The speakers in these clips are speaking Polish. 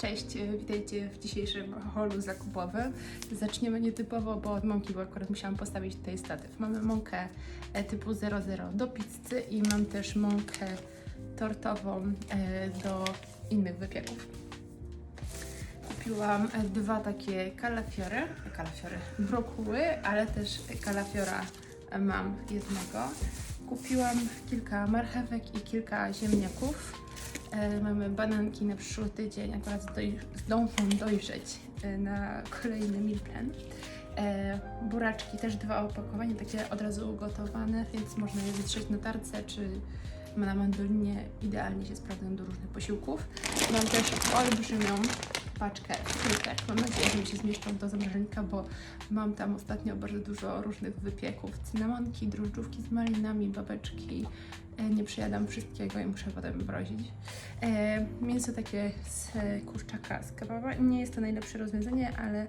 Cześć, e, witajcie w dzisiejszym holu zakupowym. Zaczniemy nietypowo, bo od mąki, bo akurat musiałam postawić tutaj statyw. Mamy mąkę e, typu 00 do pizzy i mam też mąkę tortową e, do innych wypieków. Kupiłam dwa takie kalafiory, kalafiory, brokuły, ale też kalafiora mam jednego. Kupiłam kilka marchewek i kilka ziemniaków. E, mamy bananki na przyszły tydzień, akurat zdążą dojrzeć e, na kolejny meal plan. E, buraczki też dwa opakowania, takie od razu ugotowane, więc można je wytrzeć na tarce czy na mandolinie. Idealnie się sprawdzą do różnych posiłków. Mam też olbrzymią paczkę frytek. Mam nadzieję, że mi się zmieszczą do zamrażalnika, bo mam tam ostatnio bardzo dużo różnych wypieków. Cynamonki, drożdżówki z malinami, babeczki. Nie przejadam wszystkiego i muszę potem mrozić. E, mięso takie z e, kurczaka z kebaba. Nie jest to najlepsze rozwiązanie, ale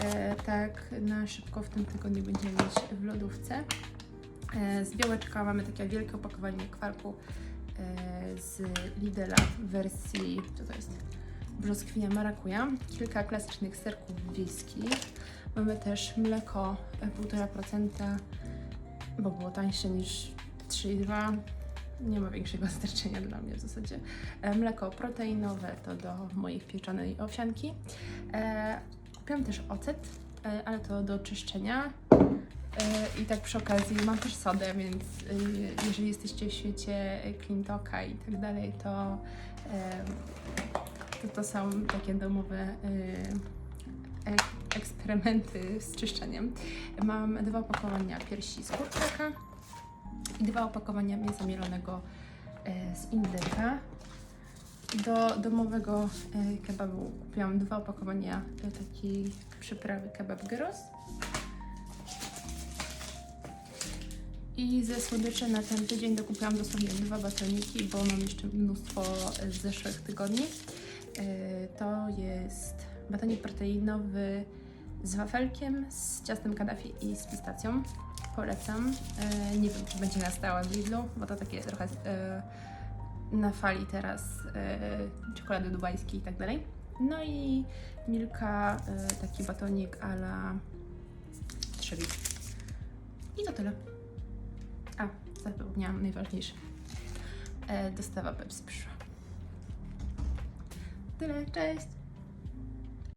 e, tak na szybko w tym tygodniu będziemy mieć w lodówce. E, z białeczka mamy takie wielkie opakowanie kwarku e, z Lidla w wersji, co to jest? Brzoskwinia marakuja. Kilka klasycznych serków wiejskich. Mamy też mleko e, 1,5%, bo było tańsze niż 3,2 nie ma większego znaczenia dla mnie w zasadzie. E, Mleko proteinowe to do mojej pieczonej owsianki. E, kupiłam też ocet, e, ale to do czyszczenia. I tak przy okazji mam też sodę, więc jeżeli jesteście w świecie Cleantoka i tak dalej, to, to to są takie domowe ek- eksperymenty z czyszczeniem. Mam dwa opakowania piersi z kurczaka i dwa opakowania mięsa mielonego e, z indyka. Do domowego e, kebabu kupiłam dwa opakowania e, takiej przyprawy kebab gyros. I ze słodyczy na ten tydzień dokupiłam dosłownie dwa batoniki, bo mam jeszcze mnóstwo z zeszłych tygodni. E, To jest batonik proteinowy z wafelkiem, z ciastem kadafi i z pistacją. Polecam. E, nie wiem, czy będzie na stałe w Lidlu, bo to takie trochę e, na fali teraz e, czekolady dubajskiej i tak dalej. No i Milka, taki batonik a la Trzewik. I to tyle. A, zapomniałam najważniejsze. Dostawa Pepsi przyszła. Tyle, cześć!